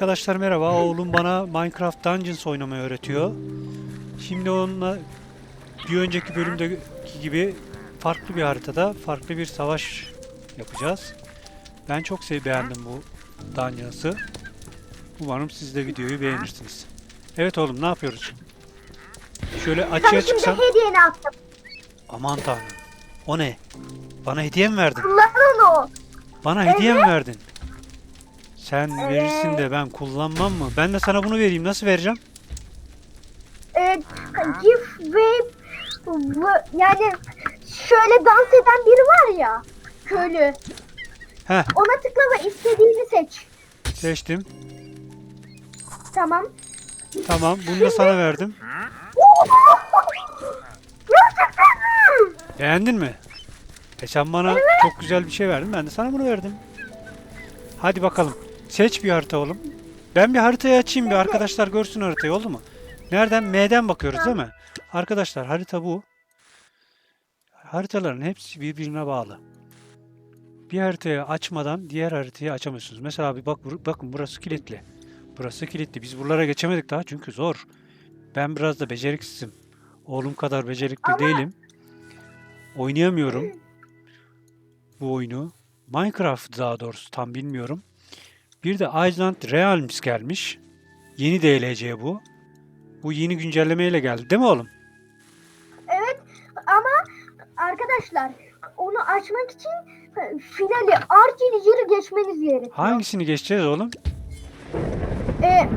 Arkadaşlar merhaba. Oğlum bana Minecraft Dungeons oynamayı öğretiyor. Şimdi onunla bir önceki bölümdeki gibi farklı bir haritada farklı bir savaş yapacağız. Ben çok sev beğendim bu Dungeons'ı. Umarım siz de videoyu beğenirsiniz. Evet oğlum ne yapıyoruz? Şöyle açığa şimdi çıksam. hediyeni attım. Aman tanrım. O ne? Bana hediye mi verdin? Kullan onu. Bana hediye mi verdin? Sen Evet. verirsin de ben kullanmam mı? Ben de sana bunu vereyim. Nasıl vereceğim? Ee, Gif ve bu- yani şöyle dans eden biri var ya. Köylü. Heh, Ona tıkla ve istediğini seç. seçtim. Tamam. Tamam, bunu da sana verdim. Mi? Beğendin mi? E sen bana çok güzel bir şey verdin. Ben de sana bunu verdim. Hadi bakalım. Seç bir harita oğlum. Ben bir haritayı açayım bir arkadaşlar görsün haritayı oldu mu? Nereden? M'den bakıyoruz değil mi? Arkadaşlar harita bu. Haritaların hepsi birbirine bağlı. Bir haritayı açmadan diğer haritayı açamıyorsunuz. Mesela bir bak bakın burası kilitli. Burası kilitli. Biz buralara geçemedik daha çünkü zor. Ben biraz da beceriksizim. Oğlum kadar becerikli değilim. Oynayamıyorum bu oyunu. Minecraft daha doğrusu tam bilmiyorum. Bir de Island Realms gelmiş. Yeni DLC bu. Bu yeni güncellemeyle geldi değil mi oğlum? Evet ama arkadaşlar onu açmak için finali Archvillager'ı geçmeniz gerekiyor. Hangisini geçeceğiz oğlum? Ee,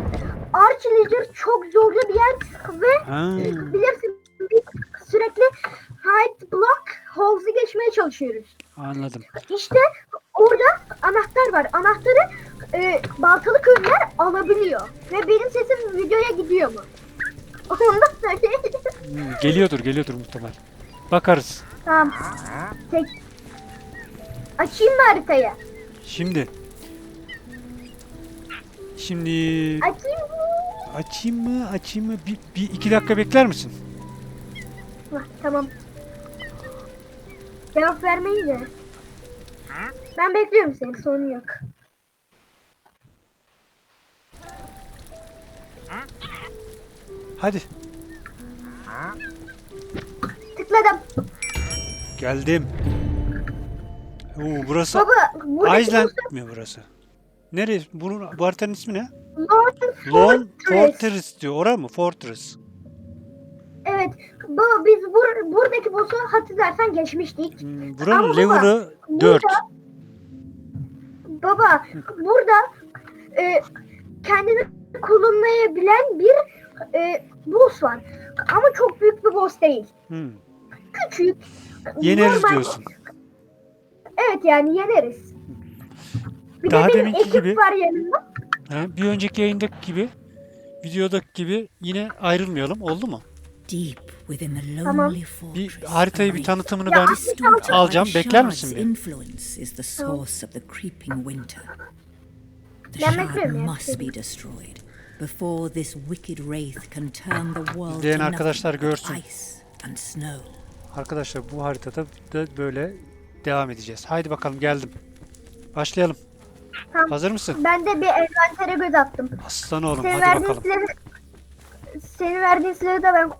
Archvillager çok zorlu bir yer ve Ha, bilirsin sürekli hide block house'u geçmeye çalışıyoruz. anladım. İşte orada anahtar var. Anahtarı e, baltalı köylüler alabiliyor. Ve benim sesim videoya gidiyor mu? Ondan söyleyeyim. Hmm, Geliyordur, geliyordur muhtemelen. Bakarız. tamam. Tek. Açayım mı haritayı? Şimdi. Şimdi Açayım mı? açayım mı, açayım mı? Bir, bir iki dakika bekler misin? Hah, tamam. Cevap vermeyince. Ben bekliyorum seni sorun yok. Hadi. Tıkladım. Geldim. Oo, burası Baba buradaki Island mi burası? Neresi? Bunun, bu haritanın ismi ne? Lord Lone Fortress. Fortress diyor. Ora mı? Fortress. Evet. Baba biz bur buradaki boss'u hatırlarsan geçmiştik. Hmm, Ama buranın baba, level'ı burada- 4. Baba burada e, kendini kullanmayabilen bir e, boss var. Ama çok büyük bir boss değil. Hmm. Küçük. Yeneriz normal- diyorsun. Evet yani yeneriz. Bir Daha de benim deminki ekip gibi- var yanımda. Ha, bir önceki yayındaki gibi, videodaki gibi yine ayrılmayalım. Oldu mu? Deep Tamam. lonely fortress Bir haritayı of bir tanıtımını ben alacağım. the Bekler misin bir? influence is the source of the creeping winter. The Ben shard bekliyorum ya, must be destroyed before this wicked wraith can turn the world İzleyen to arkadaşlar görsün. ice and snow. Arkadaşlar bu haritada da böyle devam edeceğiz. Haydi bakalım geldim. Başlayalım. Tamam. Hazır mısın? Ben de bir envantere göz attım. Aslan oğlum Senin hadi bakalım. silahı senin verdiğin silahı da ben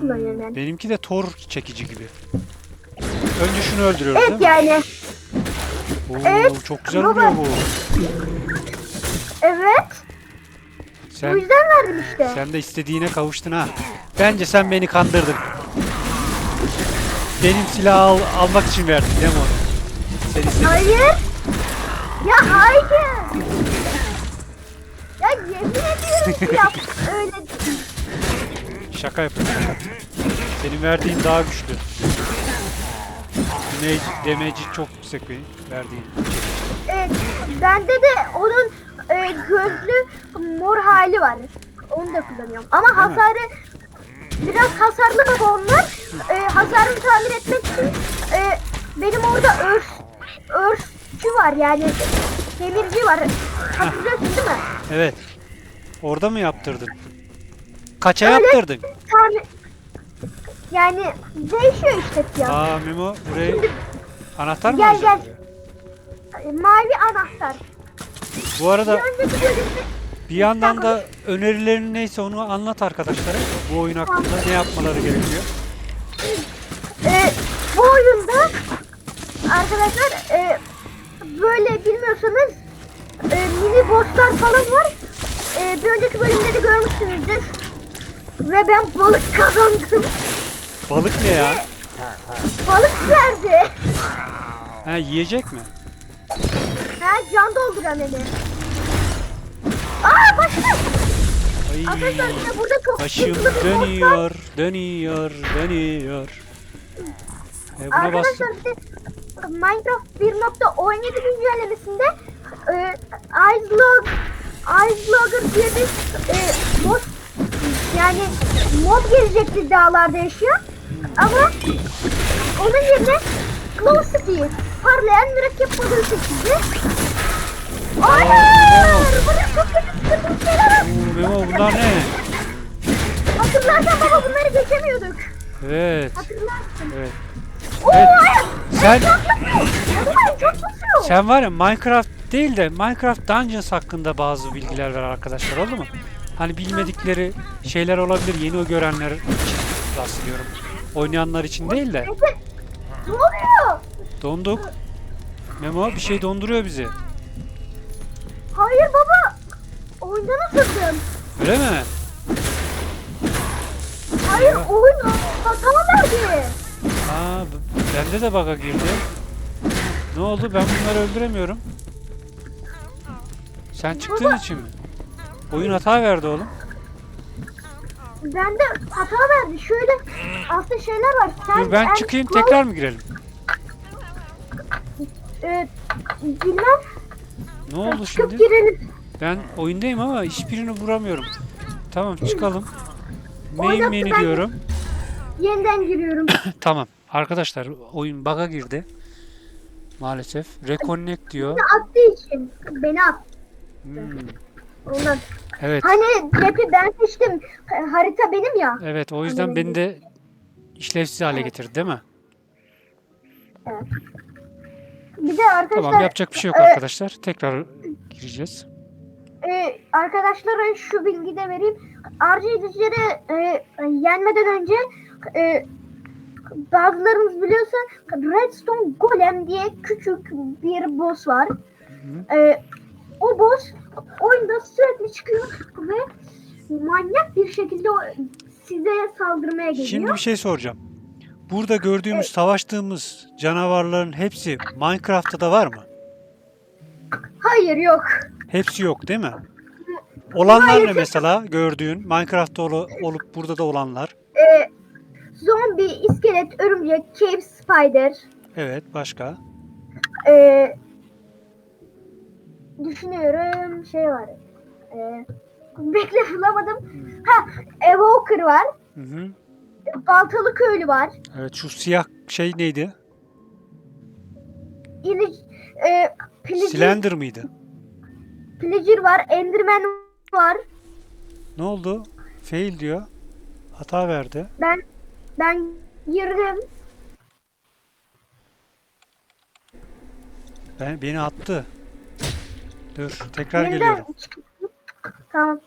kullanıyorum Hmm, yani. benimki de tor çekici gibi. Önce şunu öldürüyoruz Evet değil mi? yani. Oo, evet. çok güzel Baba. vuruyor bu. Evet. Bu Sen yüzden verdim işte. sen de istediğine kavuştun ha. Bence sen beni kandırdın. Benim silahı al, almak için verdin değil mi onu? Sen istedin. Hayır. Ya hayır. Ya yemin ediyorum ki yap. Öyle Şaka yapıyorum. Senin verdiğin daha güçlü. Damage'i çok yüksek benim verdiğin. Evet, bende de onun e, gözlü mor hali var. Onu da kullanıyorum. Ama mi? hasarı biraz hasarlı baba onlar. E, hasarını tamir etmek için e, benim orada örs örsçü var yani demirci var. Hatırlıyorsun değil mi? Evet. Orada mı yaptırdın? Kaça Öyle. yaptırdın? Tamir yani değişiyor işte fiyat. Aa Memo buraya anahtar mı Gel, gel. buraya? E, Mavi anahtar. Bu arada Bir yandan da önerilerin neyse onu anlat arkadaşlara. Bu oyun hakkında ne yapmaları gerekiyor. Ee, bu oyunda arkadaşlar e, böyle bilmiyorsanız e, mini bosslar falan var. E, bir önceki bölümde de görmüşsünüzdür. Ve ben balık kazandım. Balık ne ya? Balık verdi. Ha yiyecek mi? Ha can dolduran eli. Aa. Ay, Arkadaşlar yine burada çok başım boss dönüyor, dönüyor, dönüyor. E buna bas. Arkadaşlar bir de Minecraft 1.17 güncellemesinde e, Ice Log Ice Logger diye bir e, mod yani mod gelecekti dağlarda yaşayan ama onun yerine Glow Stick parlayan mürekkep balığı seçildi. Hayır! Burada çok kötü sıkıntı şeyler Memo bunlar ne? Hatırlarsan baba bunları geçemiyorduk. Evet, Hatırlarsın. evet. Oo Evet. hayır! Sen çok basıyor. sen var ya Minecraft değil de Minecraft Dungeons hakkında bazı bilgiler ver arkadaşlar oldu mu? Hani bilmedikleri şeyler olabilir yeni o görenler için rastlıyorum. Oynayanlar için değil de. Ne oluyor? Donduk. Memo bir şey donduruyor bizi. Hayır baba. Oyundan asıldım. Öyle mi? Hayır oyun hata verdi. Aa, bende de bug'a girdi. Ne oldu? Ben bunları öldüremiyorum. Sen çıktığın Baba. için mi? Oyun hata verdi oğlum. Bende hata verdi. Şöyle altta şeyler var. Sen Dur ben en- çıkayım tekrar mı girelim? E, bilmem. Ne oldu Çıkıp şimdi? girelim. Ben oyundayım ama hiçbirini vuramıyorum. Tamam çıkalım. Main menü ben- diyorum. Yeniden giriyorum. Tamam. Arkadaşlar oyun bug'a girdi. Maalesef. Reconnect diyor. Attığı için. Beni at. Hmm, Ondan. Evet. Hani map'i ben seçtim. Ha- Harita benim ya. Evet o yüzden beni de işlevsiz hale getirdi değil mi? Bir de arkadaşlar Tamam yapacak bir şey yok e, arkadaşlar. Tekrar gireceğiz. e, arkadaşlara şu bilgi de vereyim. RC edicileri e, yenmeden önce e, bazılarınız biliyorsa Redstone Golem diye küçük bir boss var. E, o boss oyunda sürekli çıkıyor ve manyak bir şekilde size saldırmaya geliyor. Şimdi bir şey soracağım. Burada gördüğümüz, savaştığımız canavarların hepsi Minecraft'ta da var mı? Hayır yok. Hepsi yok değil mi? Olanlar ne Maalesef- mesela gördüğün? Minecraft'ta olu- olup burada da olanlar. E, zombi, iskelet, örümcek, cave spider, Evet başka. Ee, düşünüyorum şey var. Ee, bekle bulamadım. Ha, Evoker var. Hı hı. Baltalı köylü var. Evet şu siyah şey neydi? İlic, e, Pillager, Slender mıydı? Pillager var. Enderman var. Ne oldu? Fail diyor. Hata verdi. Ben ben girdim. Ben beni attı. Dur tekrar Yeniden geliyorum. Tamam.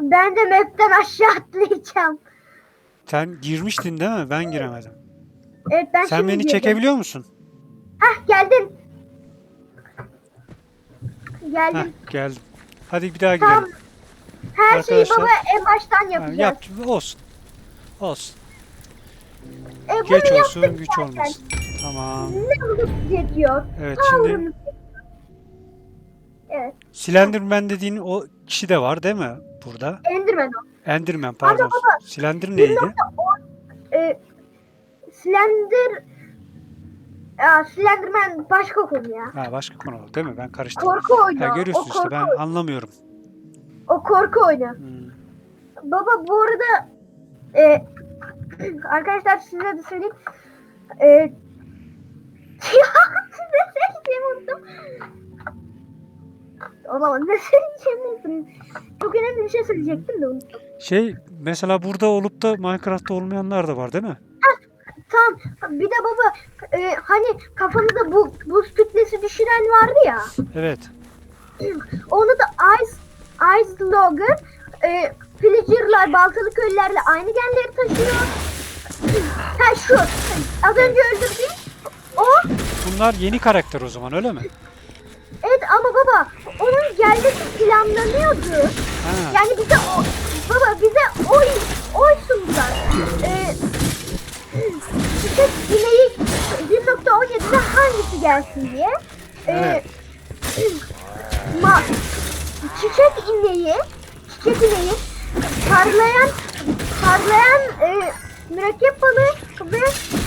Ben de map'ten aşağı atlayacağım. Sen girmiştin değil mi? Ben giremedim. Evet ben Sen şimdi beni girdim. çekebiliyor musun? Hah geldin. Geldim. Heh, geldim. Hadi bir daha Tamam. girelim. Her şeyi Arkadaşlar- baba en baştan Ha, yapacağız. yap olsun. Olsun. E, bunu Geç olsun, güç zaten. olmasın. Tamam. Ne olup yetiyor? Evet şimdi. Evet. Slenderman dediğin o kişi de var değil mi burada? Enderman o. Enderman pardon. baba. Slender neydi? E, Slender... Ya, Slenderman başka konu ya. Ha başka konu değil mi? Ben karıştırdım. Korku oyunu. Ha o görüyorsun işte korku, ben anlamıyorum. O korku oyunu. Hmm. Baba bu arada e, arkadaşlar size de söyleyeyim. E, ya size söyleyeceğimi unuttum. Olamaz. Ne söyleyeceğimi unuttum. Çok önemli bir şey söyleyecektim de unuttum. Şey mesela burada olup da Minecraft'ta olmayanlar da var değil mi? Tamam. Bir de baba e, hani kafanıza bu buz kütlesi düşüren vardı ya. Evet. Onu da ice Ice Logger e, Pillager'lar baltalı köylülerle aynı genleri taşıyor. Ha şu az önce öldürdüğüm o Bunlar yeni karakter o zaman öyle mi? Ama baba onun gelmesi planlanıyordu. Ha. Yani bize o, baba bize oy oy sundular. Ee, çiçek ineği 1.17'de hangisi gelsin diye. Ee, Evet. ma, çiçek ineği çiçek ineği parlayan parlayan e, mürekkep balığı ve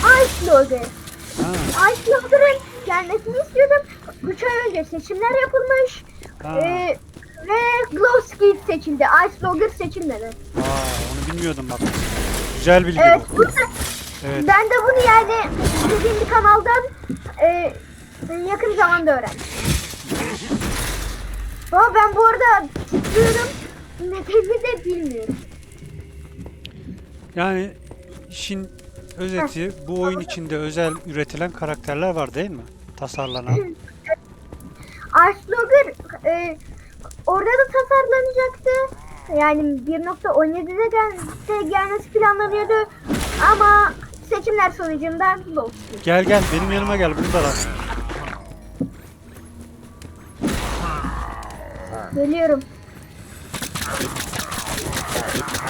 ice logger. Ha. Ice logger'ın gelmesini istiyordum. 3 ay önce seçimler yapılmış. Ha. Ee, ve Glowski seçildi. Ice Logger seçilmedi. Aa, onu bilmiyordum bak. Güzel bilgi Evet, bu. bu da- Evet. ben de bunu yani izlediğim bir kanaldan e, yakın zamanda öğrendim. Ama ben bu arada titriyorum. Nedenini de bilmiyorum. Yani işin özeti bu oyun içinde özel üretilen karakterler var değil mi? Tasarlanan. Ice Logger e, orada da tasarlanacaktı. Yani 1.17'de gel gelmesi planlanıyordu. Ama seçimler sonucunda Glowski. Gel gel benim yanıma gel buradalar. Geliyorum.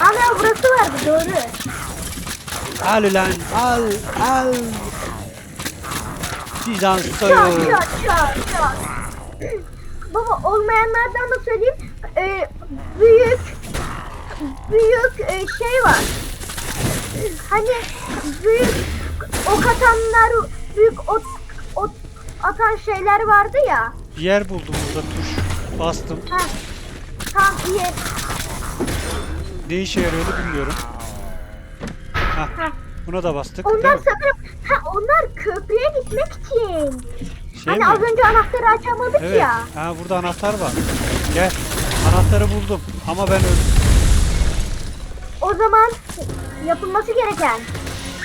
Ana burası vardı doğru. Al ulan al al. Bizans Çat soyu. çat çat çat. Baba olmayanlardan da söyleyeyim. Ee, büyük büyük e, şey var. Hani büyük ok atanlar büyük ot, ot atan şeyler vardı ya. Yer buldum burada tuş. Bastım. Ha, tam iyi. Ne işe yarıyordu bilmiyorum. Hah. Ha. Buna da bastık. Onlar değil mi? sanırım ha onlar köprüye gitmek için. Şey hani mi? az önce anahtarı açamadık Evet. ya. Ha burada anahtar var. Gel. Anahtarı buldum ama ben öldüm. O zaman yapılması gereken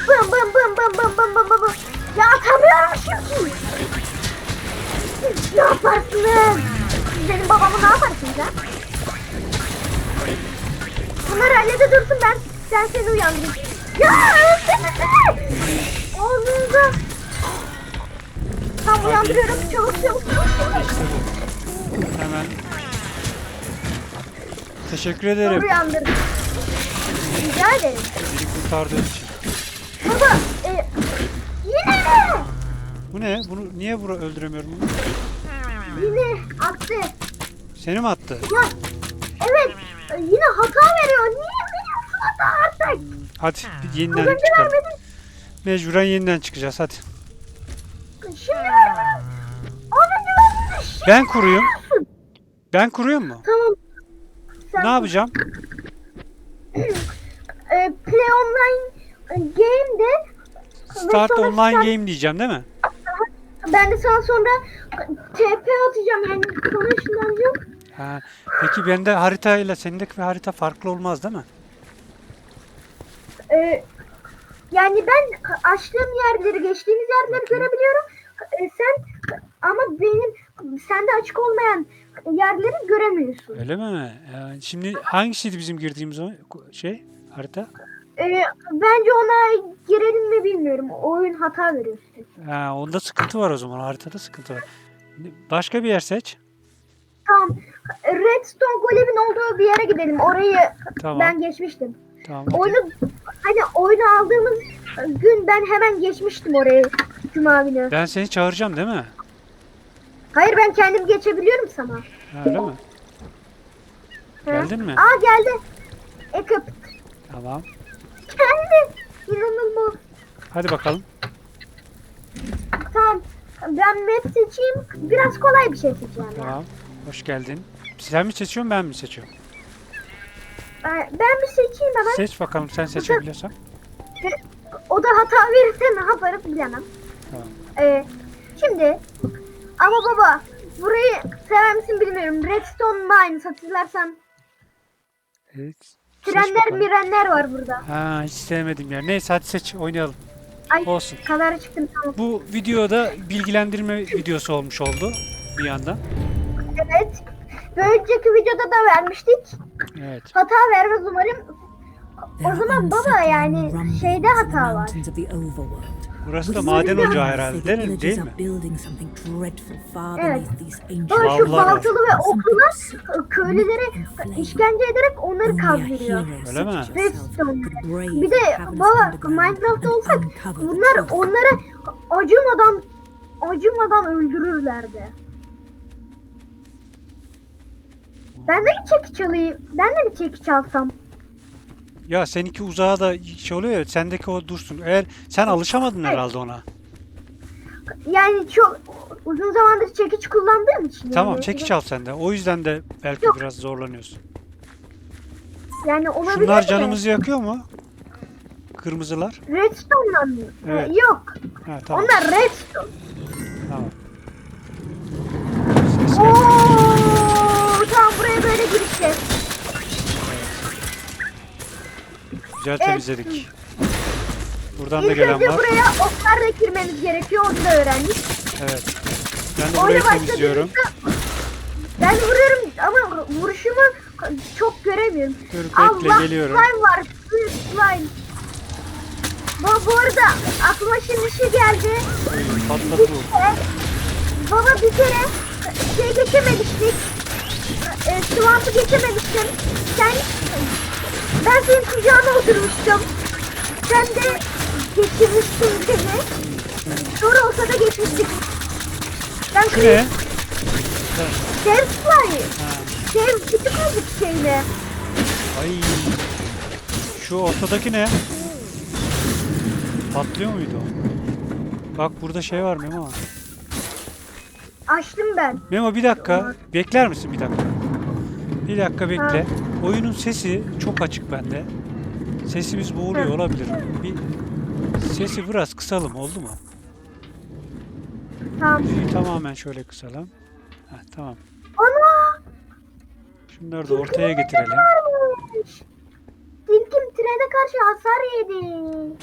bım bım bım bım bım bım bım bım bım. Ya atamıyorum şimdi. Ne yaparsınız? Siz benim babamı ne yaparsınız ha? Bunları hallede dursun ben sen seni uyandırayım. Ya öldürsene. Ağzınıza. Tam uyandırıyorum. Çabuk çabuk çabuk. İşte bu. Hemen. Teşekkür Tam ederim. uyandırdım. Rica ederim. Beni kurtardığın için. Baba e, yine mi? Bu ne? Bunu niye bura öldüremiyorum bunu? Yine attı. Seni mi attı? Ya evet yine hata veriyor. Niye veriyorsun hata artık? Hadi yeniden çıkalım. Mecburen yeniden çıkacağız hadi. Şimdi vermedin. Ben kuruyum. Ben kuruyorum mu? Tamam. Sen Ne yapacağım? e, play online e, game'de Start sonra online start- game diyeceğim değil mi? ben de sana sonra TP atacağım yani sana ışınlanacağım. Ha. Peki bende haritayla sendeki bir harita farklı olmaz değil mi? E, yani ben açtığım yerleri, geçtiğimiz yerleri görebiliyorum. E, sen ama benim sende açık olmayan yerleri göremiyorsun. Öyle mi? Yani şimdi hangisiydi bizim girdiğimiz o şey harita? E, bence ona girelim mi bilmiyorum. Oyun hata veriyor. Ha, onda sıkıntı var o zaman. Haritada sıkıntı var. Başka bir yer seç. Tamam. Redstone Golem'in olduğu bir yere gidelim. Orayı Tamam. ben geçmiştim. Tamam. Oyunu hani oyunu aldığımız gün ben hemen geçmiştim oraya Cuma günü. Ben seni çağıracağım değil mi? Hayır ben kendim geçebiliyorum sana. Ha, öyle mi? Ha? Geldin mi? Aa geldi. Ekip Tamam. geldi. İnanılmaz. Hadi bakalım. Tamam. Ben map seçeyim. Biraz kolay bir şey seçeceğim. Tamam. Hoş geldin. Sen mi seçiyorsun ben mi seçiyorum? Ben bir seçeyim hemen. Seç bakalım sen seçebiliyorsan. O da hata verirse ne yaparım bilemem. Tamam. Ee, şimdi ama baba burayı sever misin bilmiyorum. Redstone Mine hatırlarsan Evet. Seç trenler bakalım. mirenler var burada. Ha hiç sevmedim ya. Neyse hadi seç oynayalım. Ay Olsun. kadar çıktım tamam. Bu videoda bilgilendirme videosu olmuş oldu bir yandan. Evet. Bir önceki videoda da vermiştik. Evet. Hata vermez umarım. O zaman baba yani şeyde hata var. Burası da maden ocağı herhalde değil, değil mi? Evet. Baba şu baltalı ve oklular köylülere işkence ederek onları kazdırıyor. Öyle mi? Bir de baba Minecraft'ta olsak bunlar onları acımadan acımadan öldürürlerdi. Ben de bir çekiç alayım. Ben de bir çekiç alsam. Ya seninki uzağa da şey oluyor ya sendeki o dursun. Eğer sen alışamadın Evet. herhalde ona. Yani çok uzun zamandır çekiç kullandığım için. Tamam yani. çekiç al sen de. O yüzden de belki Yok. biraz zorlanıyorsun. Yani olabilir Şunlar mi? canımızı yakıyor mu? Kırmızılar. Redstone'dan mı? Evet. Ee, Yok. Ha tamam. Onlar redstone. Tamam. Ses geldi. Buraya böyle gireceğiz. Güzel temizledik. Buradan da İlk gelen önce var. buraya oklarla girmemiz gerekiyor. Onu da öğrendik. Evet. Ben de burayı temizliyorum. başladığımızda ben vuruyorum ama vuruşumu çok göremiyorum. Dur bekle Allah geliyorum. slime var. Büyük slime. Baba bu arada aklıma şimdi şey geldi. Patladı Bir bu. kere, baba bir kere şey geçememiştik. Swamp'ı geçememiştim. Sen, ben senin kucağına oturmuştum. Sen de geçirmiştin beni. Sonra olsa da geçmiştik. Ben Şu ne? Dev. Ha. Dev küçük olduk şeyle. Ay. Şu ortadaki ne? Patlıyor muydu o? Bak burada şey var Memo. Açtım ben. Memo bir dakika. Bekler misin bir dakika? Bir dakika bekle. Oyunun sesi çok açık bende. Sesimiz boğuluyor olabilir. Bir sesi biraz kısalım oldu mu? Tamam. Müziği tamamen şöyle kısalım. Heh, tamam. Ana! Şunları da ortaya getirelim. Tilkim trene karşı hasar yedi.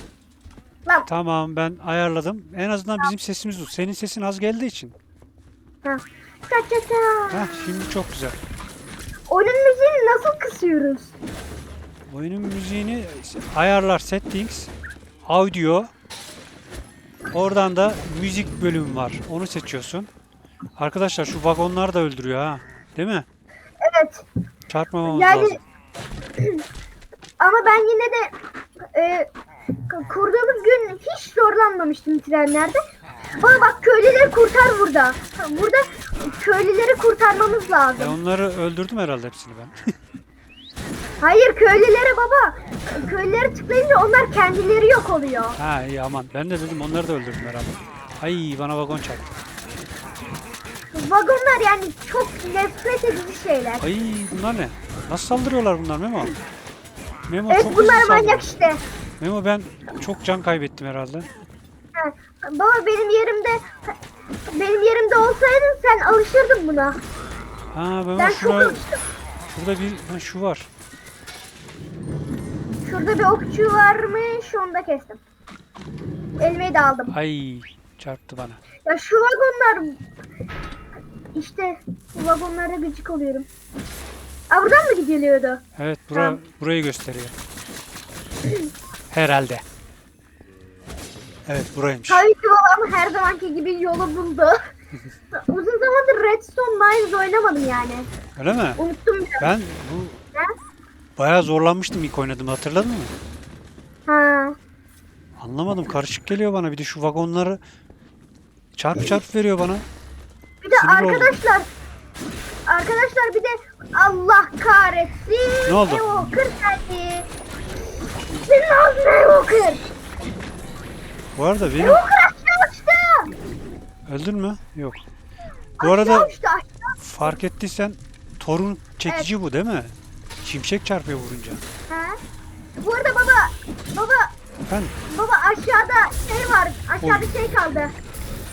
Lan. Tamam ben ayarladım. En azından bizim sesimiz bu. Senin sesin az geldiği için. Ha. Ta. Heh, şimdi çok güzel. Oyunun müziğini nasıl kısıyoruz? Oyunun müziğini ayarlar settings, audio. Oradan da müzik bölümü var. Onu seçiyorsun. Arkadaşlar şu vagonlar da öldürüyor ha. Değil mi? Evet. Çarpmamamız Yani- lazım. Ama ben yine de e, kurduğumuz gün hiç zorlanmamıştım trenlerde. Bana bak köylüleri kurtar burada. Burada köylüleri kurtarmamız lazım. onları öldürdüm herhalde hepsini ben. Hayır köylülere baba. Köylüleri tıklayınca onlar kendileri yok oluyor. ha iyi aman. Ben de dedim onları da öldürdüm herhalde. Ay bana vagon çarptı. Vagonlar yani çok nefret edici şeyler. Ay bunlar ne? Nasıl saldırıyorlar bunlar Memo? Memo Evet çok bunlar manyak işte. Memo ben çok can kaybettim herhalde. Ha, Baba benim yerimde benim yerimde olsaydın sen alışırdın buna. Ha Ben çok şuna, alıştım. şurada bir ha, şu var. Şurada bir okçu varmış onu da kestim. Elmayı da aldım. Ay çarptı bana. Ya şu vagonlar işte bu vagonlara gıcık oluyorum. Aa buradan mı gidiliyordu? Evet bura, Tamam. burayı gösteriyor. Herhalde. Evet buraymış. Tabii ki babam her zamanki gibi yolu buldu. Uzun zamandır Redstone Mines oynamadım yani. Öyle mi? Unuttum biraz. Ben bu Ha? bayağı zorlanmıştım ilk oynadığımda hatırladın mı? Ha. Anlamadım karışık geliyor bana bir de şu vagonları çarp çarp veriyor bana. Bir de Sinir oldum. arkadaşlar Arkadaşlar bir de Allah kahretsin. Ne oldu? Evoker geldi. Senin ağzına Evoker. Bu arada benim aşağı uçtu. öldün mü? Yok. Bu arada uçtu fark ettiysen torun çekici bu değil mi? Şimşek çarpıyor vurunca. Ha? Bu arada baba baba Efendim baba aşağıda şey var. Aşağıda Oy. şey kaldı.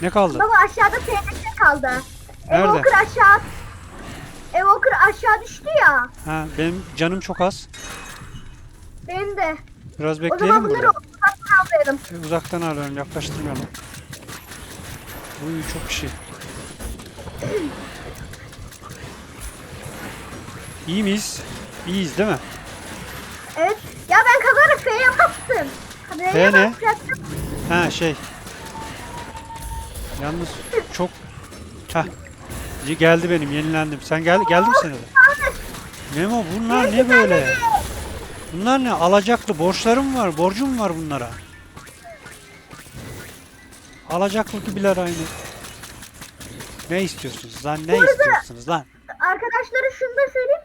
ne kaldı? Baba aşağıda TNT kaldı. Nerede? Evoker aşağı Evoker aşağı düştü ya. Ha benim canım çok az. Benim de. Biraz O zaman bekleyelim bunları burada. Avlayalım. Uzaktan alıyorum, yaklaştırmayalım. Uy çok kişi. İyi miyiz? İyiyiz değil mi? Evet. Ya ben kazara F'ye bastım. F ne? basacaktım. Ha şey. Yalnız çok. İyi geldi benim yenilendim. Sen gel geldin mi sen de? Memo bunlar ne böyle? Bunlar ne? Alacaklı borçlarım var. Borcum var bunlara. Alacaklı gibiler aynı. Ne istiyorsunuz lan? Ne istiyorsunuz lan? Arkadaşlara şunu da söyleyeyim.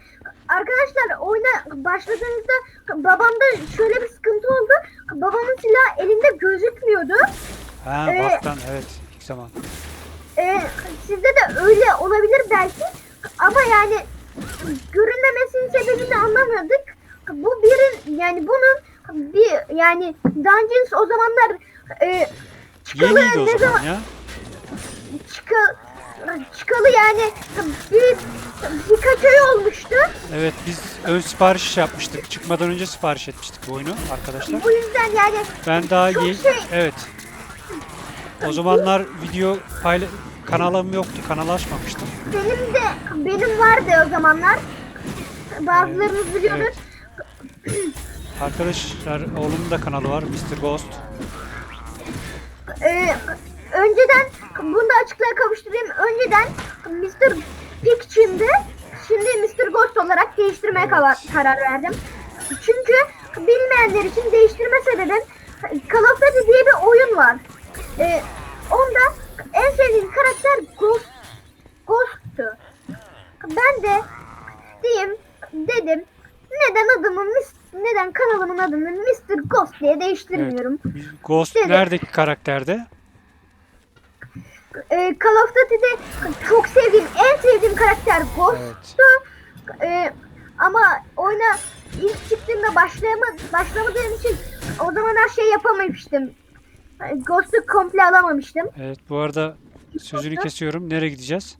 Arkadaşlar oyuna başladığınızda babamda şöyle bir sıkıntı oldu. Babamın silahı elinde gözükmüyordu. Ha Ee, baktan evet ilk zaman. Ee, sizde de öyle olabilir belki. Ama yani görünmemesinin sebebini anlamadık. Bu birin yani bunun bir yani Dungeons o zamanlar e, çıkalı Yeniydi o ne zaman ya. çıka- çıkalı yani bir birkaç ay olmuştu. Evet biz ön sipariş yapmıştık. Çıkmadan önce sipariş etmiştik bu oyunu arkadaşlar. Bu yüzden yani Ben daha ye- şey- evet. O zamanlar video payla kanalım yoktu. Kanalı açmamıştım. benim de benim vardı o zamanlar. Bazılarınız biliyordur. Evet. Arkadaşlar oğlumun da kanalı var Mr. Ghost. Ee, önceden bunu da açıklığa kavuşturayım. Önceden Mr. Pikçim'di. Şimdi Mr. Ghost olarak değiştirmeye kava- karar verdim. Çünkü bilmeyenler için değiştirme sebebim Call of Duty diye bir oyun var. Ee, onda en sevdiğim karakter Ghost. Ghost'tu. Ben de diyeyim dedim neden adımı Mis- neden kanalımın adını Mr. Ghost diye değiştirmiyorum. Ghost Evet. neredeki karakterde? Ee, Call of Duty'de çok sevdiğim, en sevdiğim karakter Ghost'tu. Ee, ama oyuna ilk çıktığımda başlayama, başlamadığım için o zaman her şey yapamamıştım. Ee, Ghost'u komple alamamıştım. Evet bu arada sözünü kesiyorum. Nereye gideceğiz?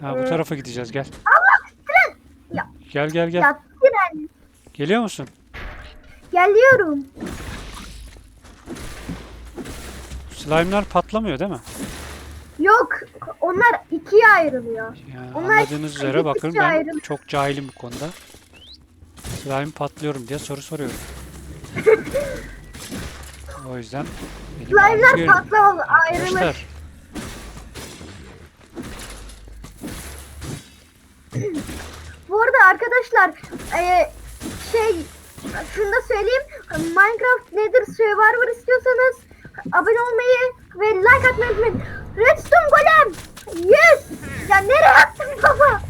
Ha bu tarafa gideceğiz gel. Allah! Tren! Ya, Gel gel gel. ya! Geliyor musun? Geliyorum. Slime'lar patlamıyor değil mi? Yok, onlar ikiye ayrılıyor. Yani Onlar anladığınız üzere bakın ben ayrı. çok cahilim bu konuda. Slime patlıyorum diye soru soruyorum. o yüzden Slime'lar patlamalı, ayrılır. Bu arada arkadaşlar e, şey şunu da söyleyeyim. Minecraft Nether Survivor istiyorsanız abone olmayı ve like atmayı unutmayın. Redstone Golem! Yes! Ya nereye attın baba?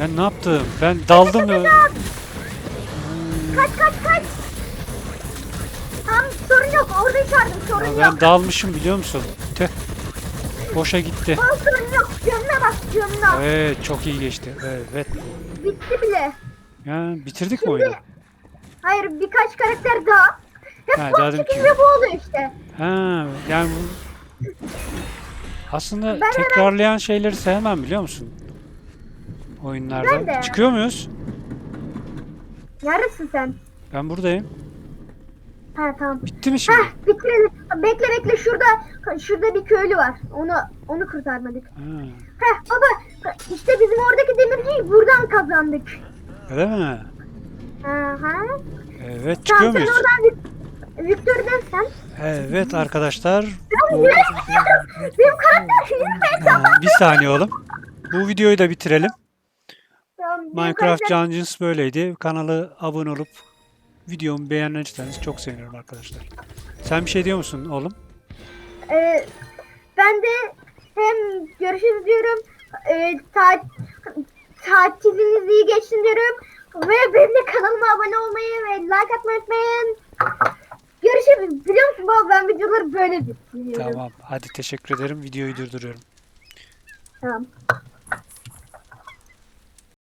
ben ne yaptım? Ben daldım ya. Kaç kaç kaç! Tamam sorun yok orada içerdim sorun Ya yok. ben dalmışım biliyor musun? Tüh. Boşa gitti. Sorun yok canına bak canına. Evet çok iyi geçti. Evet. Bitti bile. Ya bitirdik mi oyunu? Hayır birkaç karakter daha. Hep Ha, daha dedim ki- bu oluyor işte. Ha yani bu aslında Ben hemen- tekrarlayan şeyleri sevmem biliyor musun? Oyunlarda. Ben de. Çıkıyor muyuz? Neredesin sen? Ben buradayım. Ha tamam. Bitti mi şimdi? Heh bitirelim. Bekle bekle şurada şurada bir köylü var. Onu onu kurtarmadık. Ha, Heh baba işte bizim oradaki demirciyi buradan kazandık. Öyle mi? Aha. Evet çıkıyor sen muyuz? Vic- Victor'dan sen. Evet arkadaşlar. Bu, Benim karakter yürümeye Ha, bir saniye oğlum. Bu videoyu da bitirelim. Minecraft Dungeons böyleydi. Kanalı abone olup videomu beğenirseniz çok sevinirim arkadaşlar. Sen bir şey diyor musun oğlum? Ee, ben de hem görüşürüz diyorum. E, ta, tatiliniz iyi geçsin diyorum. Ve benim de kanalıma abone olmayı ve like atmayı unutmayın. Görüşürüz. Biliyor musun baba ben videoları böyle bitiriyorum. Tamam. Hadi teşekkür ederim. Videoyu durduruyorum. Tamam.